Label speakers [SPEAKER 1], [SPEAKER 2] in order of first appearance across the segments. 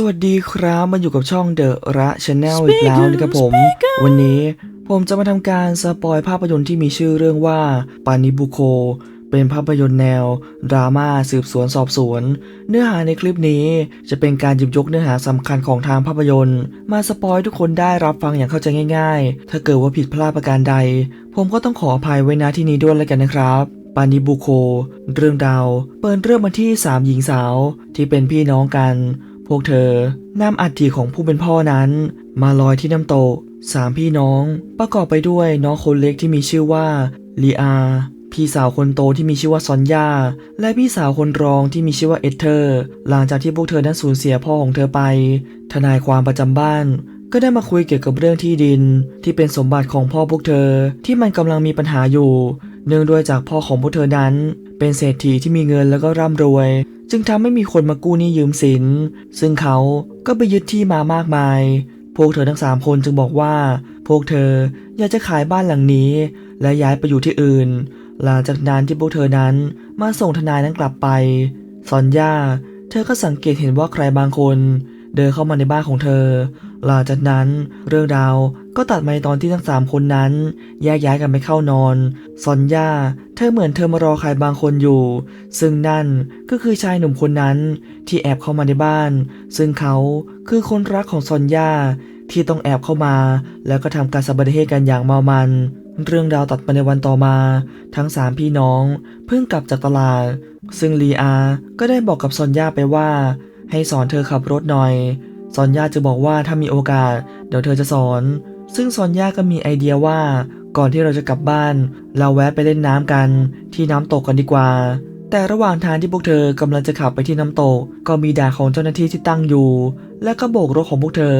[SPEAKER 1] สวัสดีครับมาอยู่กับช่องเดอะระชาแนลอีกแล้วนะครับผม วันนี้ผมจะมาทำการสปอยภาพยนตร์ที่มีชื่อเรื่องว่าปานิบุโค เป็นภาพยนตร์แนว ดราม่าสืบสวนสอบสวน เนื้อหาในคลิปนี้จะเป็นการหยิบยกเนื้อหาสำคัญของทางภาพยนตร์ มาสปอยทุกคนได้รับฟังอย่างเข้าใจง่าย ๆ ถ้าเกิดว่าผิดพลาดประการใด ผมก็ต้องขออภัยไว้ณที่นี้ด้วยแล้วกันนะครับปานิบุโค เรื่องราวเปิดเรื่องมาที่สามหญิงสาวที่เป็นพี่น้องกัน พวกเธอนำอัฐิของผู้เป็นพ่อนั้น มาลอยที่น้ำตกสามพี่น้องประกอบไปด้วยน้องคนเล็กที่มีชื่อว่าลีอา พี่สาวคนโตที่มีชื่อว่าซอนยา และพี่สาวคนรองที่มีชื่อว่าเอเธอร์ หลังจากที่พวกเธอนั้นสูญเสียพ่อของเธอไป ทนายความประจำบ้านก็ได้มาคุยเกี่ยวกับเรื่องที่ดิน ที่เป็นสมบัติของพ่อพวกเธอที่มันกำลังมีปัญหาอยู่ เนื่องด้วยจากพ่อของพวกเธอนั้น เป็นเศรษฐีที่มีเงินแล้วก็ร่ำรวย จึงทำให้มีคนมากู้หนี้ยืมสิน ซึ่งเขาก็ไปยึดที่มามากมาย พวกเธอทั้งสามคนจึงบอกว่า พวกเธออยากจะขายบ้านหลังนี้ และย้ายไปอยู่ที่อื่น หลังจากนั้นที่พวกเธอนั้นมาส่งทนายนั้นกลับไปซอนย่า เธอก็สังเกตเห็นว่าใครบางคน เดินเข้ามาในบ้านของเธอ หลังจากนั้นเรื่องราว ก็ตัดมาในตอนที่ทั้งสามคนนั้น แยกย้ายกันไปเข้านอนซอนย่าเธอเหมือนเธอมารอใครบางคนอยู่ ซึ่งนั่นก็คือชายหนุ่มคนนั้นที่แอบเข้ามาในบ้าน ซึ่งเขาคือคนรักของซอนย่าที่ต้องแอบเข้ามา แล้วก็ทำการสับเทกันอย่างเมามัน เรื่องราวตัดมาในวันต่อมา ทั้งสามพี่น้องเพิ่งกลับจากตลาด ซึ่งลีอา ก็ได้บอกกับซอนย่าไปว่า ให้สอนเธอขับรถหน่อยซอนย่าจะบอกว่าถ้ามีโอกาส เดี๋ยวเธอจะสอน ซึ่งซอนย่าก็มีไอเดียว่าก่อนที่เราจะกลับบ้าน เราแวะไปเล่นน้ำกัน ที่น้ำตกกันดีกว่า แต่ระหว่างทางที่พวกเธอกำลังจะขับไปที่น้ำตก ก็มีด่านของเจ้าหน้าที่ที่ตั้งอยู่ และก็โบกรถของพวกเธอ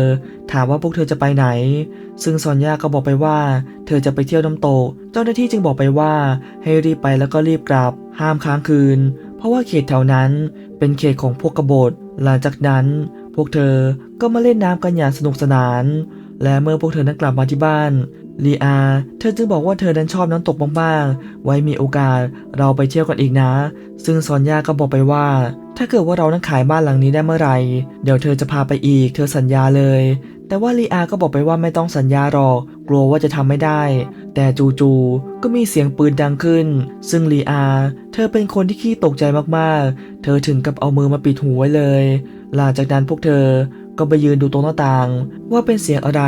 [SPEAKER 1] ถามว่าพวกเธอจะไปไหน ซึ่งซอนย่าก็บอกไปว่า เธอจะไปเที่ยวน้ำตก เจ้าหน้าที่จึงบอกไปว่า ให้รีบไปแล้วก็รีบกลับ ห้ามค้างคืน เพราะว่าเขตแถวนั้นเป็นเขตของพวกกบฏ หลังจากนั้น พวกเธอก็มาเล่นน้ำกันอย่างสนุกสนาน และเมื่อพวกเธอนั้นกลับมาที่บ้านลีอาเธอจึงบอกว่าเธอนั้นชอบน้ำตกมากๆ ไว้มีโอกาสเราไปเที่ยวกันอีกนะ ซึ่งซอนย่าก็บอกไปว่า ถ้าเกิดว่าเรานั้นขายบ้านหลังนี้ได้เมื่อไหร่ เดี๋ยวเธอจะพาไปอีก เธอสัญญาเลย แต่ว่าลีอาก็บอกไปว่าไม่ต้องสัญญาหรอก กลัวว่าจะทำไม่ได้ แต่จู่ๆก็มีเสียงปืนดังขึ้น ซึ่งลีอาเธอเป็นคนที่ขี้ตกใจมากๆ เธอถึงกับเอามือมาปิดหูไว้เลย หลังจากนั้นพวกเธอ ก็ไปยืนดูตรงหน้าต่าง ว่าเป็นเสียงอะไร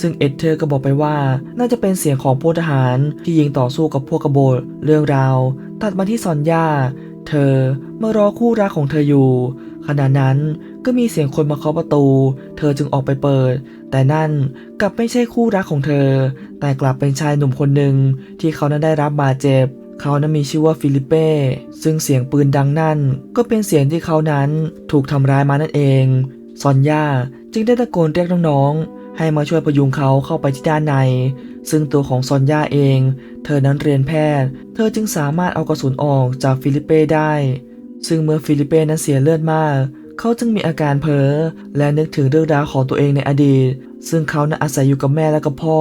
[SPEAKER 1] ซึ่งเอ็ดเธอก็บอกไปว่า น่าจะเป็นเสียงของพลทหารที่ยิงต่อสู้กับพวกกบฏเรื่องราว ตัดมาที่ซอนย่า เธอเมารอคู่รักของเธออยู่ ขณะนั้นก็มีเสียงคนมาเคาะประตู เธอจึงออกไปเปิด แต่นั่นกลับไม่ใช่คู่รักของเธอ แต่กลับเป็นชายหนุ่มคนหนึ่งที่เขานั้นได้รับบาดเจ็บเขานั้นมีชื่อว่าฟิลิเป้ ซึ่งเสียงปืนดังนั่น ก็เป็นเสียงที่เขานั้นถูกทำร้ายมานั่นเอง ซอนย่าจึงได้ตะโกนเรียกน้องๆ ให้มาช่วยพยุงเขาเข้าไปที่ด้านใน ซึ่งตัวของซอนย่าเอง เธอนั้นเรียนแพทย์ เธอจึงสามารถเอากระสุนออกจากฟิลิเป้ได้ ซึ่งเมื่อฟิลิเป้นั้นเสียเลือดมาก เขาจึงมีอาการเพ้อและนึกถึงเรื่องราวของตัวเองในอดีต ซึ่งเขานั้นอาศัยอยู่กับแม่และกับพ่อ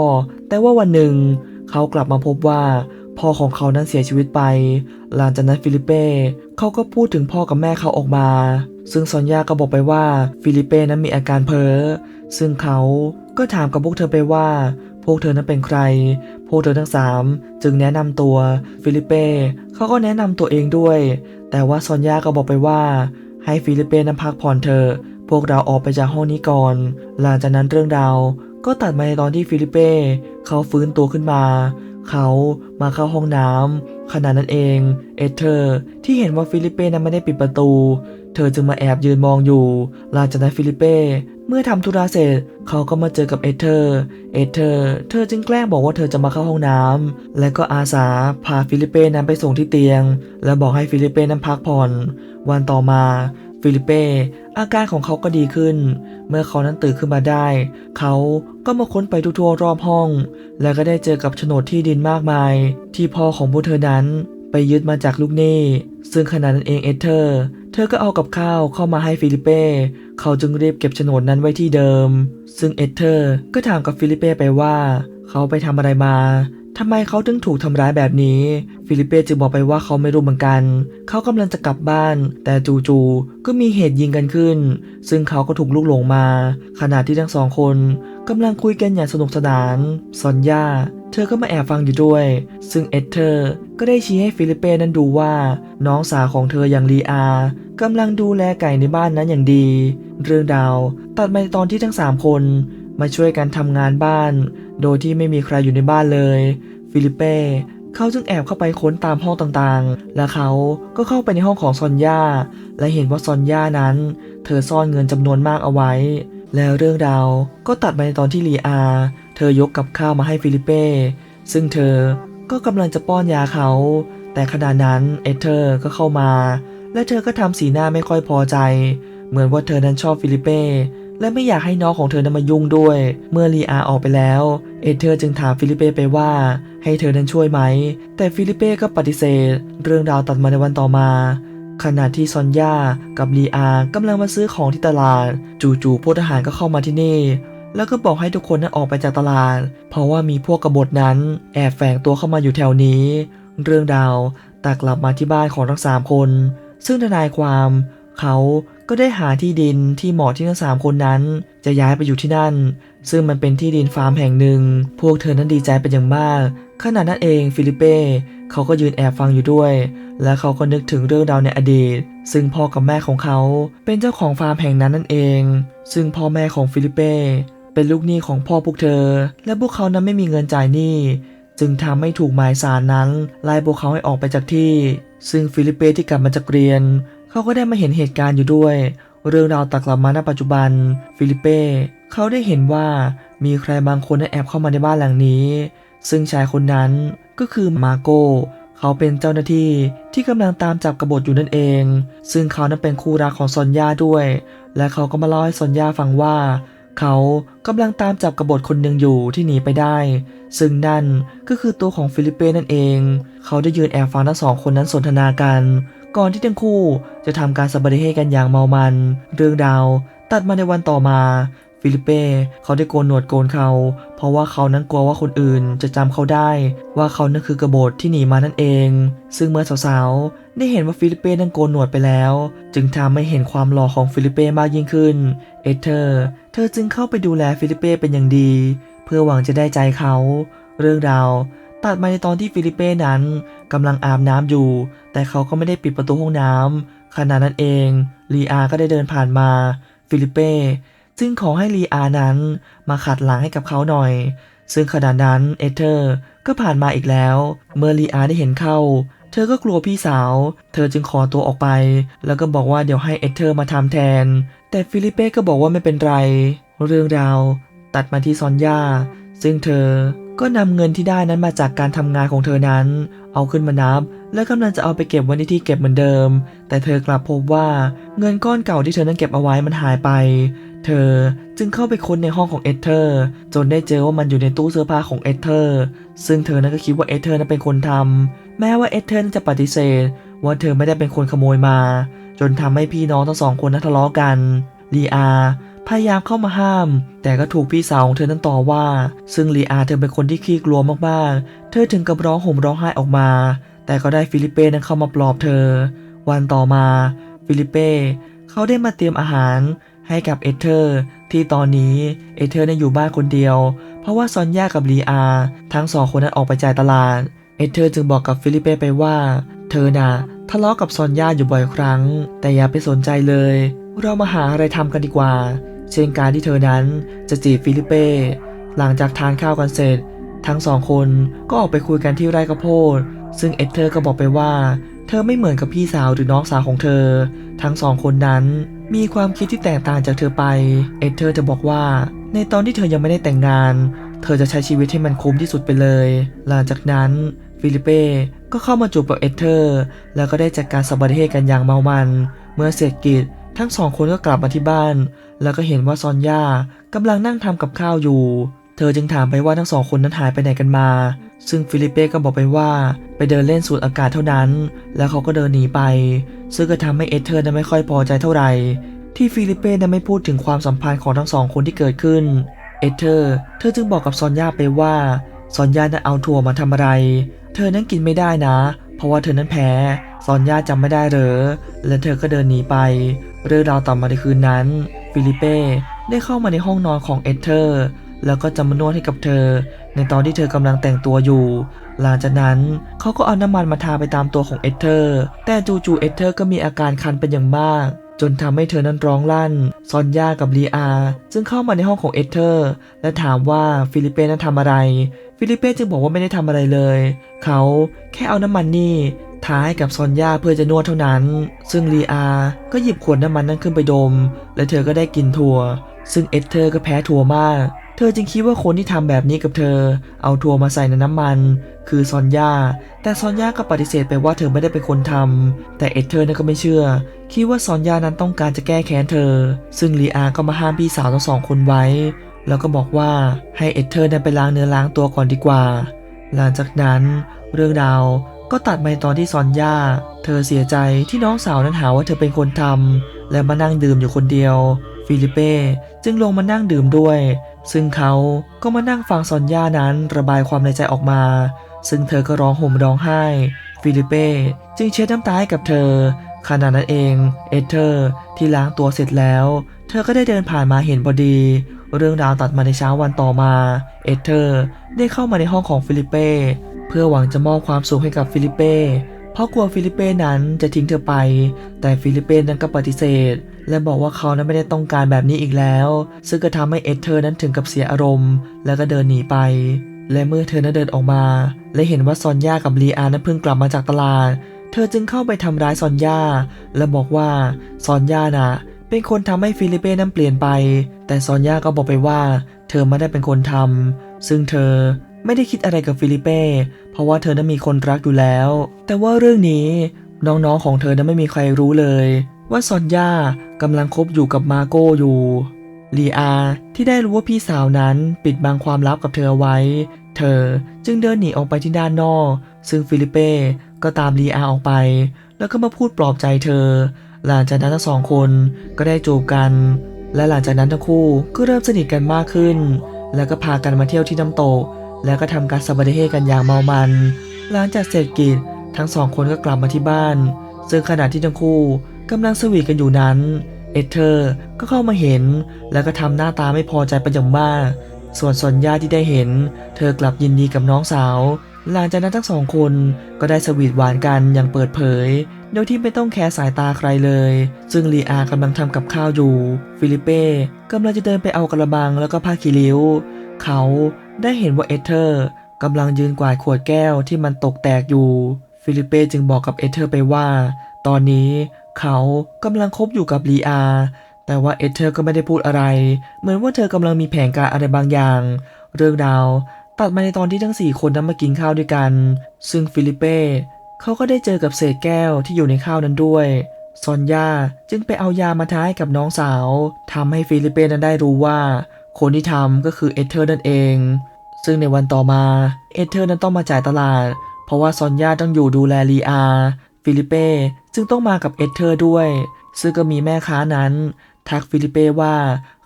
[SPEAKER 1] แต่ว่าวันหนึ่ง เขากลับมาพบว่าพ่อของเขานั้นเสียชีวิตไป หลังจากนั้นฟิลิเป้เขาก็พูดถึงพ่อกับแม่เขาออกมา ซึ่งซอนยาก็บอกไปว่าฟิลิเป้นั้นมีอาการเพ้อ ซึ่งเขาก็ถามกับพวกเธอไปว่า พวกเธอนั้นเป็นใคร พวกเธอทั้งสามจึงแนะนำตัวฟิลิเป้เขาก็แนะนำตัวเองด้วย แต่ว่าซอนยาก็บอกไปว่า ให้ฟิลิเป้นั้นพักผ่อนเถอะพวกเราออกไปจากห้องนี้ก่อน หลังจากนั้นเรื่องราวก็ตัดมาในตอนที่ฟิลิเป้เขาฟื้นตัวขึ้นมา เขามาเข้าห้องน้ำขณะนั้นเอง เอเธอร์ที่เห็นว่าฟิลิเป้นั้นไม่ได้ปิดประตู เธอจึงมาแอบยืนมองอยู่หลังจากนั้นฟิลิเป้เมื่อทำธุระเสร็จเขาก็มาเจอกับเอเธอร์ เอเธอร์ เธอจึงแกล้งบอกว่าเธอจะมาเข้าห้องน้ำ และก็อาสาพาฟิลิเป้นั้นไปส่งที่เตียง และบอกให้ฟิลิเป้นั้นพักผ่อน วันต่อมาฟิลิเป้อาการของเขาก็ดีขึ้น เมื่อเขานั้นตื่นขึ้นมาได้ เขาก็มาค้นไปทั่วๆรอบห้อง แล้วก็ได้เจอกับโฉนดที่ดินมากมาย ที่พ่อของพวกเธอนั้นไปยึดมาจากลูกหนี้ ซึ่งขณะนั้นเองเอเธอร์ เธอก็เอากับข้าวเข้ามาให้ฟิลิเป้ เขาจึงรีบเก็บโฉนดนั้นไว้ที่เดิม ซึ่งเอเธอร์ก็ถามกับฟิลิเป้ไปว่า เขาไปทำอะไรมาทำไมเขาถึงถูกทำร้ายแบบนี้ ฟิลิเป้จึงบอกไปว่าเขาไม่รู้เหมือนกัน เขากำลังจะกลับบ้าน แต่จู่ๆก็มีเหตุยิงกันขึ้น ซึ่งเขาก็ถูกลุกหลงมา ขณะที่ทั้งสองคนกำลังคุยกันอย่างสนุกสนานซอนยาเธอก็มาแอบฟังอยู่ด้วย ซึ่งเอเธอร์ก็ได้ชี้ให้ฟิลิเป้นั้นดูว่า น้องสาวของเธออย่างลีอา กำลังดูแลไก่ในบ้านนั้นอย่างดี เรื่องราวตัดมาในตอนที่ทั้งสามคน มาช่วยกันทำงานบ้าน โดยที่ไม่มีใครอยู่ในบ้านเลย ฟิลิเป้เขาจึงแอบเข้าไปค้นตามห้องต่างๆ และเขาก็เข้าไปในห้องของซอนย่า และเห็นว่าซอนยานั้น เธอซ่อนเงินจำนวนมากเอาไว้ แล้วเรื่องราวก็ตัดมาในตอนที่ลีอา เธอยกกับข้าวมาให้ฟิลิเป้ ซึ่งเธอก็กำลังจะป้อนยาเขา แต่ขณะนั้นเอเธอร์ก็เข้ามา และเธอก็ทำสีหน้าไม่ค่อยพอใจ เหมือนว่าเธอนั้นชอบฟิลิเป้และไม่อยากให้น้องของเธอนั้นมายุ่งด้วย เมื่อลีอาออกไปแล้ว เอเธอร์จึงถามฟิลิเป้ไปว่า ให้เธอนั้นช่วยไหม แต่ฟิลิเป้ก็ปฏิเสธ เรื่องราวตัดมาในวันต่อมา ขณะที่ซอนยากับลีอากำลังมาซื้อของที่ตลาด จู่ๆพวกทหารก็เข้ามาที่นี่ แล้วก็บอกให้ทุกคนนั้นออกไปจากตลาด เพราะว่ามีพวกกบฏนั้น แอบแฝงตัวเข้ามาอยู่แถวนี้ เรื่องราวตัดกลับมาที่บ้านของทั้งสามคน ซึ่งทนายความเขาก็ได้หาที่ดินที่เหมาะที่ทั้งสามคนนั้น จะย้ายไปอยู่ที่นั่น ซึ่งมันเป็นที่ดินฟาร์มแห่งหนึ่ง พวกเธอนั้นดีใจเป็นอย่างมาก ขณะนั้นเองฟิลิเป้เขาก็ยืนแอบฟังอยู่ด้วย และเขาก็นึกถึงเรื่องราวในอดีต ซึ่งพ่อกับแม่ของเขาเป็นเจ้าของฟาร์มแห่งนั้นนั่นเอง ซึ่งพ่อแม่ของฟิลิเป้เป็นลูกหนี้ของพ่อพวกเธอ และพวกเขานั้นไม่มีเงินจ่ายหนี้ จึงทำให้ถูกหมายสารนั้นไล่พวกเขาให้ออกไปจากที่ ซึ่งฟิลิเป้ที่กลับมาจากเรียน เขาก็ได้มาเห็นเหตุการณ์อยู่ด้วย เรื่องราวตักลับมาณปัจจุบัน ฟิลิเป้เขาได้เห็นว่ามีใครบางคนได้แอบเข้ามาในบ้านหลังนี้ ซึ่งชายคนนั้นก็คือมาโกเขาเป็นเจ้าหน้าที่ที่กำลังตามจับกบฏอยู่นั่นเอง ซึ่งเขานั้นเป็นคู่รักของซอนยาด้วย และเขาก็มาเล่าให้ซอนยาฟังว่า เขากำลังตามจับกบฏคนหนึ่งอยู่ที่หนีไปได้ ซึ่งนั่นก็คือตัวของฟิลิปเป้นั่นเอง เขาได้ยืนแอบฟังทั้งสองคนนั้นสนทนากัน ก่อนที่ทั้งคู่จะทำการสับริเฮกันอย่างเมามัน เรื่องราวตัดมาในวันต่อมา ฟิลิเป้เขาได้โกนหนวดโกนเขา เพราะว่าเขานั้นกลัวว่าคนอื่นจะจำเขาได้ ว่าเขานั่นคือกบฏที่หนีมานั่นเอง ซึ่งเมื่อสาวๆ ได้เห็นว่าฟิลิเป้นั้นโกนหนวดไปแล้ว จึงทำให้เห็นความหล่อของฟิลิเป้มากยิ่งขึ้น เอเธอร์เธอจึงเข้าไปดูแลฟิลิเป้เป็นอย่างดี เพื่อหวังจะได้ใจเขา เรื่องราวตัดมาในตอนที่ฟิลิเป้นั้นกำลังอาบน้ำอยู่ แต่เขาก็ไม่ได้ปิดประตูห้องน้ำขณะนั้นเองลีอาก็ได้เดินผ่านมา ฟิลิเป้ จึงขอให้ลีอานั้นมาขัดหลังให้กับเขาหน่อย ซึ่งขณะนั้นเอเธอร์ก็ผ่านมาอีกแล้ว เมื่อลีอาได้เห็นเข้า เธอก็กลัวพี่สาว เธอจึงขอตัวออกไป แล้วก็บอกว่าเดี๋ยวให้เอเธอร์มาทำแทน แต่ฟิลิปเป้ก็บอกว่าไม่เป็นไร เรื่องราวตัดมาที่ซอนยาซึ่งเธอก็นำเงินที่ได้นั้นมาจากการทำงานของเธอนั้น เอาขึ้นมานับ และกำลังจะเอาไปเก็บไว้ในที่เก็บเหมือนเดิม แต่เธอกลับพบว่าเงินก้อนเก่าที่เธอนั้นเก็บเอาไว้มันหายไป เธอจึงเข้าไปค้นในห้องของเอเธอร์ จนได้เจอว่ามันอยู่ในตู้เสื้อผ้าของเอเธอร์ ซึ่งเธอนั้นก็คิดว่าเอเธอร์นั้นเป็นคนทำแม้ว่าเอเธอร์จะปฏิเสธ ว่าเธอไม่ได้เป็นคนขโมยมา จนทำให้พี่น้องทั้งสองคนนั้นทะเลาะกันลีอาพยายามเข้ามาห้าม แต่ก็ถูกพี่สาวของเธอนั้นต่อว่า ซึ่งลีอาเธอเป็นคนที่ขี้กลัวมากๆ เธอถึงกับร้องห่มร้องไห้ออกมา แต่ก็ได้ฟิลิปเป้นั้นเข้ามาปลอบเธอ วันต่อมา ฟิลิปเป้เขาได้มาเตรียมอาหาร ให้กับเอเธอร์ ที่ตอนนี้เอเธอร์นั้อยู่บ้านคนเดียว เพราะว่าซอนยากับลีอา ทั้งสองคนนั้นออกไปจ่ายตลาด เอเธอร์จึงบอกกับฟิลิเป้ไปว่า เธอน่ะทะเลาะกับซอนยาอยู่บ่อยครั้ง แต่อย่าไปสนใจเลย เรามาหาอะไรทำกันดีกว่า เช่นการที่เธอนั้นจะจีบฟิลิเป้หลังจากทานข้าวกันเสร็จ ทั้งสองคนก็ออกไปคุยกันที่ไร่ข้าวโพดซึ่งเอเธอร์ก็บอกไปว่า เธอไม่เหมือนกับพี่สาวหรือน้องสาวของเธอ ทั้งสองคนนั้น มีความคิดที่แตกต่างจากเธอไป เอเธอร์จะบอกว่า ในตอนที่เธอยังไม่ได้แต่งงาน เธอจะใช้ชีวิตให้มันคุ้มที่สุดไปเลย หลังจากนั้นฟิลิเป้ก็เข้ามาจูบกับเอเธอร์แล้วก็ได้จัดการสบริเฮกันอย่างเมามัน เมื่อเสร็จกิจทั้งสองคนก็กลับมาที่บ้าน แล้วก็เห็นว่าซอนย่ากำลังนั่งทำกับข้าวอยู่ เธอจึงถามไปว่าทั้งสองคนนั้นหายไปไหนกันมา ซึ่งฟิลิเป้ก็บอกไปว่าไปเดินเล่นสูดอากาศเท่านั้น แล้วเขาก็เดินหนีไป ซึ่งก็ทำให้เอเธอร์นั้นไม่ค่อยพอใจเท่าไหร่ที่ฟิลิเป้นั้นไม่พูดถึงความสัมพันธ์ของทั้งสองคนที่เกิดขึ้น เอเธอร์เธอจึงบอกกับซอนยาไปว่าซอนยานั้นเอาถั่วมาทำอะไร เธอนั้นกินไม่ได้นะ เพราะว่าเธอนั้นแพ้ซอนยาจำไม่ได้เหรอ และเธอก็เดินหนีไป เรื่องราวต่อมาในคืนนั้น ฟิลิเป้ได้เข้ามาในห้องนอนของเอเธอร์ แล้วก็จะมานวดให้กับเธอ ในตอนที่เธอกำลังแต่งตัวอยู่ หลังจากนั้นเขาก็เอาน้ำมันมาทาไปตามตัวของเอเธอร์ แต่จู่ๆเอเธอร์ก็มีอาการคันเป็นอย่างมาก จนทำให้เธอนั้นร้องลั่น ซอนยากับลีอาจึงเข้ามาในห้องของเอเธอร์ และถามว่าฟิลิเป้นั้นทำอะไร ฟิลิเป้จึงบอกว่าไม่ได้ทำอะไรเลย เขาแค่เอาน้ำมันนี่ทาให้กับซอนยาเพื่อจะนวดเท่านั้น ซึ่งลีอาก็หยิบขวดน้ำมันนั้นขึ้นไปดม และเธอก็ได้กินถั่ว ซึ่งเอเธอร์ก็แพ้ถั่วมาก เธอจึงคิดว่าคนที่ทำแบบนี้กับเธอ เอาถั่วมาใส่ในน้ำมัน คือซอนยาแต่ซอนยาก็ปฏิเสธไปว่าเธอไม่ได้เป็นคนทำแต่เอเธอร์นั้นก็ไม่เชื่อ คิดว่าซอนยานั้นต้องการจะแก้แค้นเธอ ซึ่งลีอาก็มาห้ามพี่สาวทั้งสองคนไว้ แล้วก็บอกว่าให้เอเธอร์นั้นไปล้างเนื้อล้างตัวก่อนดีกว่า หลังจากนั้น เรื่องราวก็ตัดมาในตอนที่ซอนยาเธอเสียใจที่น้องสาวนั้นหาว่าเธอเป็นคนทำและมานั่งดื่มอยู่คนเดียว ฟิลิเป้จึงลงมานั่งดื่มด้วย ซึ่งเขาก็มานั่งฟังซอนยานั้นระบายความในใจออกมา ซึ่งเธอก็ร้องห่มร้องไห้ ฟิลิเป้จึงเช็ดน้ำตาให้กับเธอ ขณะนั้นเองเอเธอร์ที่ล้างตัวเสร็จแล้ว เธอก็ได้เดินผ่านมาเห็นพอดี เรื่องราวตัดมาในเช้าวันต่อมา เอเธอร์ได้เข้ามาในห้องของฟิลิเป้เพื่อหวังจะมอบความสุขให้กับฟิลิเป้ เพราะกลัวฟิลิเป้นั้นจะทิ้งเธอไป แต่ฟิลิเป้นั้นก็ปฏิเสธ และบอกว่าเขานั้นไม่ได้ต้องการแบบนี้อีกแล้ว ซึ่งก็ทำให้เอเธอร์นั้นถึงกับเสียอารมณ์ แล้วก็เดินหนีไป และเมื่อเธอนั้นเดินออกมา และเห็นว่าซอนย่ากับลีอานั้นเพิ่งกลับมาจากตลาด เธอจึงเข้าไปทำร้ายซอนย่าและบอกว่าซอนย่าน่ะเป็นคนทำให้ฟิลิเป้นั้นเปลี่ยนไป แต่ซอนย่าก็บอกไปว่า เธอไม่ได้เป็นคนทำซึ่งเธอ ไม่ได้คิดอะไรกับฟิลิเป้เพราะว่าเธอนั้นมีคนรักอยู่แล้ว แต่ว่าเรื่องนี้น้องๆของเธอนั้นไม่มีใครรู้เลย ว่าซอนยากำลังคบอยู่กับมาโก้อยู่ลีอาที่ได้รู้ว่าพี่สาวนั้นปิดบังความลับกับเธอไว้ เธอจึงเดินหนีออกไปที่ด้านนอก ซึ่งฟิลิเป้ก็ตามลีอาออกไป แล้วก็มาพูดปลอบใจเธอ หลังจากนั้นทั้งสองคนก็ได้จูบกัน และหลังจากนั้นทั้งคู่ก็เริ่มสนิทกันมากขึ้น แล้วก็พากันมาเที่ยวที่น้ำตก แล้วก็ทำการสับเดเฮกันอย่างเมามัน หลังจากเสร็จกิจทั้งสองคนก็กลับมาที่บ้าน ซึ่งขณะที่ทั้งคู่กำลังสวีทกันอยู่นั้น เอเธอร์ก็เข้ามาเห็น แล้วก็ทำหน้าตาไม่พอใจเป็นอย่างมาก ส่วนซอนยาที่ได้เห็น เธอกลับยินดีกับน้องสาว หลังจากนั้นทั้งสองคนก็ได้สวีทหวานกันอย่างเปิดเผย โดยที่ไม่ต้องแคร์สายตาใครเลย ซึ่งลีอากำลังทำกับข้าวอยู่ ฟิลิเป้กำลังจะเดินไปเอากระบังแล้วก็ผ้าคีริ้ว เขา ได้เห็นว่าเอเธอร์กำลังยืนกวาดขวดแก้วที่มันตกแตกอยู่ ฟิลิเป้จึงบอกกับเอเธอร์ไปว่า ตอนนี้เขากำลังคบอยู่กับลีอา แต่ว่าเอเธอร์ก็ไม่ได้พูดอะไร เหมือนว่าเธอกำลังมีแผนการอะไรบางอย่าง เรื่องราวตัดมาในตอนที่ทั้ง 4 คนนั้นมากินข้าวด้วยกัน ซึ่งฟิลิเป้เขาก็ได้เจอกับเศษแก้วที่อยู่ในข้าวนั้นด้วยซอนยาจึงไปเอายามาทาให้กับน้องสาวทำให้ฟิลิเป้นั้นได้รู้ว่า คนที่ทำก็คือเอเธอร์นั่นเอง ซึ่งในวันต่อมาเอเธอร์นั้นต้องมาจ่ายตลาด เพราะว่าซอนยาต้องอยู่ดูแลลีอาฟิลิเป้จึงต้องมากับเอเธอร์ด้วย ซึ่งก็มีแม่ค้านั้น ทักฟิลิเป้ว่า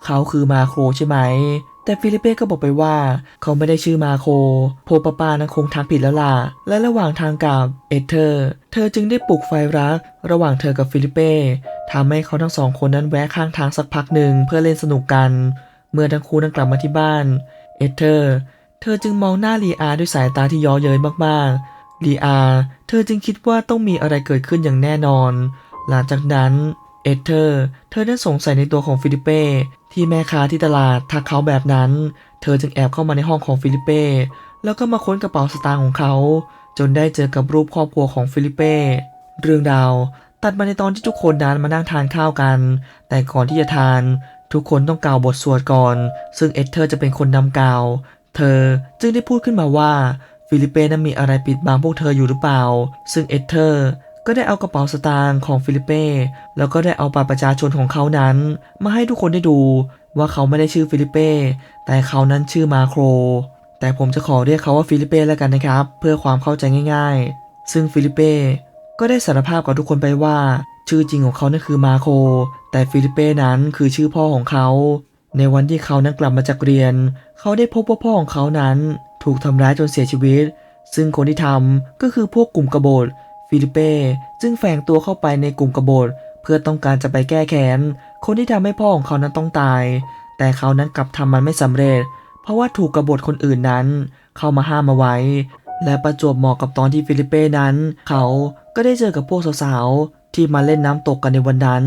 [SPEAKER 1] เขาคือมาโครใช่ไหม แต่ฟิลิเป้ก็บอกไปว่า เขาไม่ได้ชื่อมาโค โพปาปานั้นคงทักผิดแล้วล่ะ และระหว่างทางกับเอเธอร์ เธอจึงได้ปลุกไฟรัก ระหว่างเธอกับฟิลิเป้ทำให้เขาทั้งสองคนนั้นแวะข้างทางสักพักหนึ่งเพื่อเล่นสนุกกัน เมื่อทั้งคู่นั้นกลับมาที่บ้าน เอเธอร์เธอจึงมองหน้าลีอาด้วยสายตาที่ย้อเย้ยมากๆลีอาเธอจึงคิดว่าต้องมีอะไรเกิดขึ้นอย่างแน่นอน หลังจากนั้นเอเธอร์เธอได้สงสัยในตัวของฟิลิเป้ที่แม่ค้าที่ตลาดทักเขาแบบนั้น เธอจึงแอบเข้ามาในห้องของฟิลิเป้แล้วก็มาค้นกระเป๋าสตางค์ของเขา จนได้เจอกับรูปครอบครัวของฟิลิเป้เรื่องราวตัดมาในตอนที่ทุกคนนั้นมานั่งทานข้าวกัน แต่ก่อนที่จะทาน ทุกคนต้องกล่าวบทสวดก่อน ซึ่งเอเธอร์จะเป็นคนนำกล่าว เธอจึงได้พูดขึ้นมาว่าฟิลิเป้นั้นมีอะไรปิดบังพวกเธออยู่หรือเปล่า ซึ่งเอเธอร์ก็ได้เอากระเป๋าสตางค์ของฟิลิเป้แล้วก็ได้เอาบัตรประชาชนของเขานั้น มาให้ทุกคนได้ดูว่าเขาไม่ได้ชื่อฟิลิเป้แต่เขานั้นชื่อมาโคร แต่ผมจะขอเรียกเขาว่าฟิลิเป้แล้วกันนะครับ เพื่อความเข้าใจง่าย ๆ ซึ่งฟิลิเป้ก็ได้สารภาพกับทุกคนไปว่า ชื่อจริงของเขานั่นคือมาโค แต่ฟิลิเป้นั้นคือชื่อพ่อของเขา ในวันที่เขานั้นกลับมาจากเรียน เขาได้พบว่าพ่อของเขานั้น ถูกทำร้ายจนเสียชีวิต ซึ่งคนที่ทำก็คือพวกกลุ่มกบฏฟิลิเป้จึงแฝงตัวเข้าไปในกลุ่มกบฏเพื่อต้องการจะไปแก้แค้น คนที่ทำให้พ่อของเขานั้นต้องตาย แต่เขานั้นกลับทำมันไม่สำเร็จ เพราะว่าถูกกบฏคนอื่นนั้น เข้ามาห้ามมาไว้ และประจวบเหมาะกับตอนที่ฟิลิเป้นั้น เขาก็ได้เจอกับพวกสาว ที่มาเล่นน้ำตกกันในวันนั้น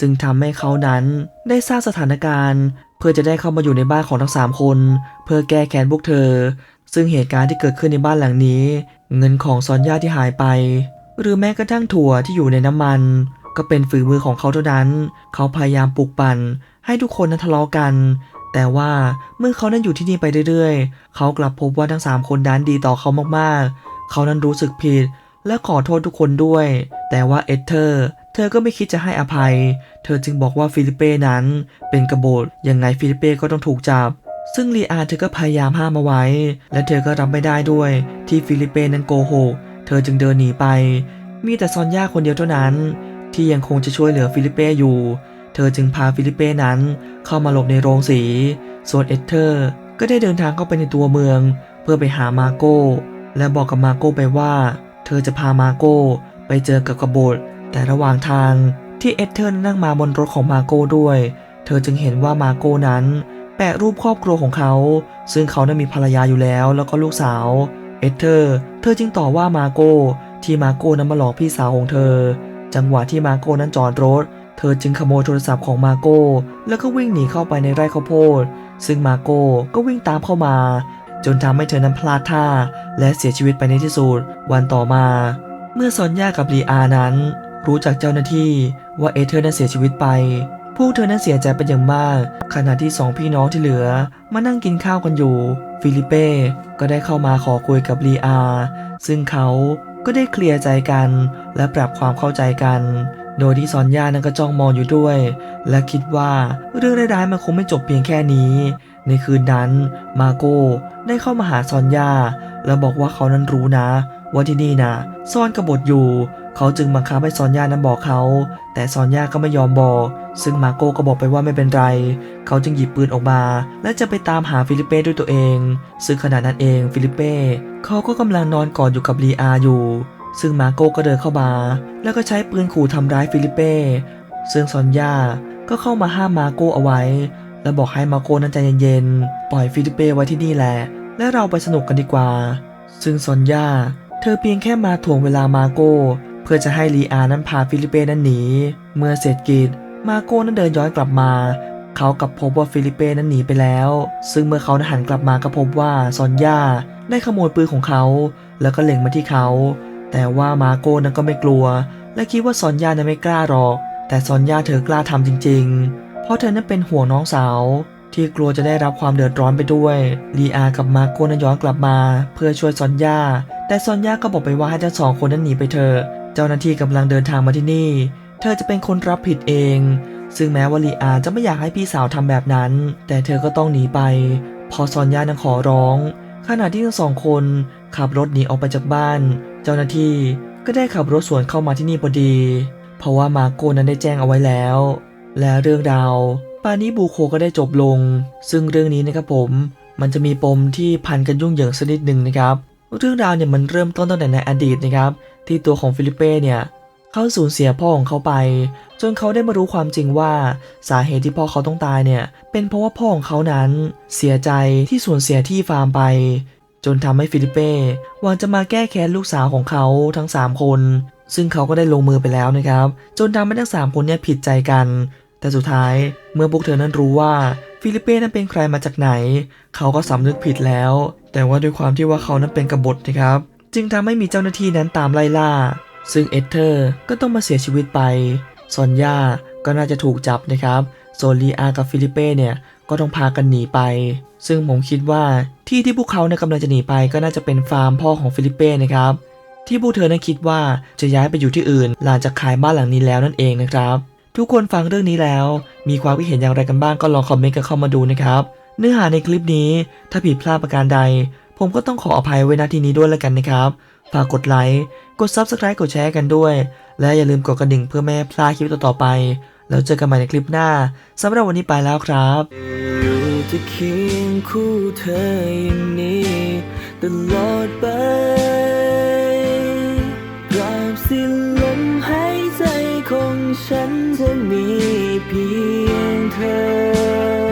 [SPEAKER 1] จึงทำให้เขานั้นได้สร้างสถานการณ์ เพื่อจะได้เข้ามาอยู่ในบ้านของทั้งสามคน เพื่อแก้แค้นพวกเธอ ซึ่งเหตุการณ์ที่เกิดขึ้นในบ้านหลังนี้ เงินของซอนย่าที่หายไป หรือแม้กระทั่งถั่วที่อยู่ในน้ำมัน ก็เป็นฝีมือของเขาเท่านั้น เขาพยายามปลุกปั่น ให้ทุกคนนั้นทะเลาะกัน แต่ว่าเมื่อเขานั้นอยู่ที่นี่ไปเรื่อยๆ เขากลับพบว่าทั้งสามคนนั้นดีต่อเขามากๆ เขานั้นรู้สึกผิดและขอโทษทุกคนด้วย แต่ว่าเอสเธอร์เธอก็ไม่คิดจะให้อภัย เธอจึงบอกว่าฟิลิเป้นั้นเป็นกบฏยังไงฟิลิเป้ก็ต้องถูกจับ ซึ่งลีอาเธอก็พยายามห้ามเอาไว้ และเธอก็รับไม่ได้ด้วยที่ฟิลิเป้นั้นโกหก เธอจึงเดินหนีไป มีแต่ซอนย่าคนเดียวเท่านั้น ที่ยังคงจะช่วยเหลือฟิลิเป้อยู่ เธอจึงพาฟิลิเป้นั้นเข้ามาหลบในโรงสี ส่วนเอสเธอร์ก็ได้เดินทางเข้าไปในตัวเมือง เพื่อไปหามาโก้และบอกกับมาโก้ไปว่า เธอจะพามาโก้ ไปเจอกับกบฏแต่ระหว่างทางที่เอเธอร์นั่งมาบนรถของมาโก้ด้วย เธอจึงเห็นว่ามาโก้นั้น แปะรูปครอบครัวของเขา ซึ่งเขานั้นมีภรรยาอยู่แล้ว แล้วก็ลูกสาว เอเธอร์ เธอจึงต่อว่ามาโก้ที่มาโก้นั้นมาหลอกพี่สาวของเธอ จังหวะที่มาโก้นั้นจอดรถ เธอจึงขโมยโทรศัพท์ของมาโก้แล้วก็วิ่งหนีเข้าไปในไร่ข้าวโพด ซึ่งมาโก้ก็วิ่งตามเข้ามา จนทำให้เธอนั้นพลาดท่า และเสียชีวิตไปในที่สุดวันต่อมา เมื่อซอนยากับลีอานั้น รู้จากเจ้าหน้าที่ว่าเอเธอร์นั้นเสียชีวิตไป พวกเธอนั้นเสียใจเป็นอย่างมาก ขณะที่สองพี่น้องที่เหลือ มานั่งกินข้าวกันอยู่ ฟิลิเป้ก็ได้เข้ามาขอคุยกับลีอา ซึ่งเขาก็ได้เคลียร์ใจกัน และปรับความเข้าใจกัน โดยที่ซอนยานั้นก็จ้องมองอยู่ด้วย และคิดว่าเรื่องร้ายๆมันคงไม่จบเพียงแค่นี้ ในคืนนั้นมาโก้ได้เข้ามาหาซอนยาและบอกว่าเขานั้นรู้นะ ว่าที่นี่นะซ่อนกบฏอยู่ เขาจึงบังคับให้ซอนย่านั้นบอกเขา แต่ซอนย่าก็ไม่ยอมบอก ซึ่งมาโก้ก็บอกไปว่าไม่เป็นไร เขาจึงหยิบปืนออกมา และจะไปตามหาฟิลิเป้ด้วยตัวเอง ซึ่งขณะนั้นเองฟิลิเป้เขาก็กำลังนอนกอดอยู่กับลีอาอยู่ ซึ่งมาโก้ก็เดินเข้ามา แล้วก็ใช้ปืนขู่ทำร้ายฟิลิเป้ ซึ่งซอนย่าก็เข้ามาห้ามมาโก้เอาไว้ และบอกให้มาโก้นั้นใจเย็นๆ ปล่อยฟิลิเป้ไว้ที่นี่แหละ และเราไปสนุกกันดีกว่า ซึ่งซอนย่า เธอเพียงแค่มาถ่วงเวลามาโก้ เพื่อจะให้ลีอานั้นพาฟิลิเป้นั้นหนี เมื่อเสร็จกิจมาโก้นั้นเดินย้อนกลับมา เขากลับพบว่าฟิลิเป้นั้นหนีไปแล้ว ซึ่งเมื่อเขาหันกลับมาก็พบว่าซอนย่าได้ขโมยปืนของเขา แล้วก็เล็งมาที่เขา แต่ว่ามาโก้นั้นก็ไม่กลัว และคิดว่าซอนย่านั้นไม่กล้าหรอก แต่ซอนย่าเธอกล้าทำจริง ๆ เพราะเธอนั้นเป็นห่วงน้องสาว ที่กลัวจะได้รับความเดือดร้อนไปด้วยลีอากับมาโก้นั้นย้อนกลับมา เพื่อช่วยซอนย่า แต่ซอนย่าก็บอกไปว่าให้ทั้งสองคนนั้นหนีไปเถอะเจ้าหน้าที่กำลังเดินทางมาที่นี่ เธอจะเป็นคนรับผิดเอง ซึ่งแม้ว่าลีอาจะไม่อยากให้พี่สาวทำแบบนั้น แต่เธอก็ต้องหนีไป พอซอนย่านั้นขอร้อง ขณะที่ทั้งสองคนขับรถหนีออกไปจากบ้าน เจ้าหน้าที่ก็ได้ขับรถสวนเข้ามาที่นี่พอดี เพราะว่ามาโก้นั้นได้แจ้งเอาไว้แล้ว และเรื่องราว ปานี้บูโคก็ได้จบลง ซึ่งเรื่องนี้นะครับผมมันจะมีปมที่พันกันยุ่งเหยิงสักนิดหนึ่งนะครับเรื่องราวเนี่ยมันเริ่มต้นตั้งแต่ในอดีตนะครับ ที่ตัวของฟิลิเป้เนี่ยเขาสูญเสียพ่อของเขาไป จนเขาได้มารู้ความจริงว่าสาเหตุที่พ่อเขาต้องตายเนี่ย เป็นเพราะว่าพ่อของเขานั้นเสียใจที่สูญเสียที่ฟาร์มไป จนทำให้ฟิลิเป้หวังจะมาแก้แค้นลูกสาวของเขาทั้ง 3 คน ซึ่งเขาก็ได้ลงมือไปแล้วนะครับ จนทำให้ทั้ง 3 คนเนี่ยผิดใจกัน แต่สุดท้ายเมื่อพวกเธอนั้นรู้ว่าฟิลิเป้นั้นเป็นใครมาจากไหน เขาก็สำนึกผิดแล้ว แต่ว่าด้วยความที่ว่าเขานั้นเป็นกบฏนะครับ จึงทำให้มีเจ้าหน้าที่นั้นตามไล่ล่า ซึ่งเอเธอร์ก็ต้องมาเสียชีวิตไปซอนย่าก็น่าจะถูกจับนะครับโซลีอากับฟิลิเป้เนี่ยก็ต้องพากันหนีไป ซึ่งผมคิดว่าที่ที่พวกเขาเนี่ยกำลังจะหนีไปก็น่าจะเป็นฟาร์มพ่อของฟิลิเป้นะครับที่พวกเธอนั้นคิดว่าจะย้ายไปอยู่ที่อื่นหลังจากขายบ้านหลังนี้แล้วนั่นเองนะครับ ทุกคนฟังเรื่องนี้แล้ว มีความคิดเห็นอย่างไรกันบ้างก็ลองคอมเมนต์กันเข้ามาดูนะครับ เนื้อหาในคลิปนี้ถ้าผิดพลาดประการใด ผมก็ต้องขออภัยไว้ณที่นี้ด้วยแล้วกันนะครับ ฝากกดไลค์กด Subscribe กดแชร์กันด้วย และอย่าลืมกดกระดิ่งเพื่อไม่ให้พลาดคลิปต่อๆไป แล้วเจอกันใหม่ในคลิปหน้าสำหรับวันนี้ไปแล้วครับอยู่ที่เคียงคู่เธออย่างนี้
[SPEAKER 2] ตลอดไป ฉั你จ疼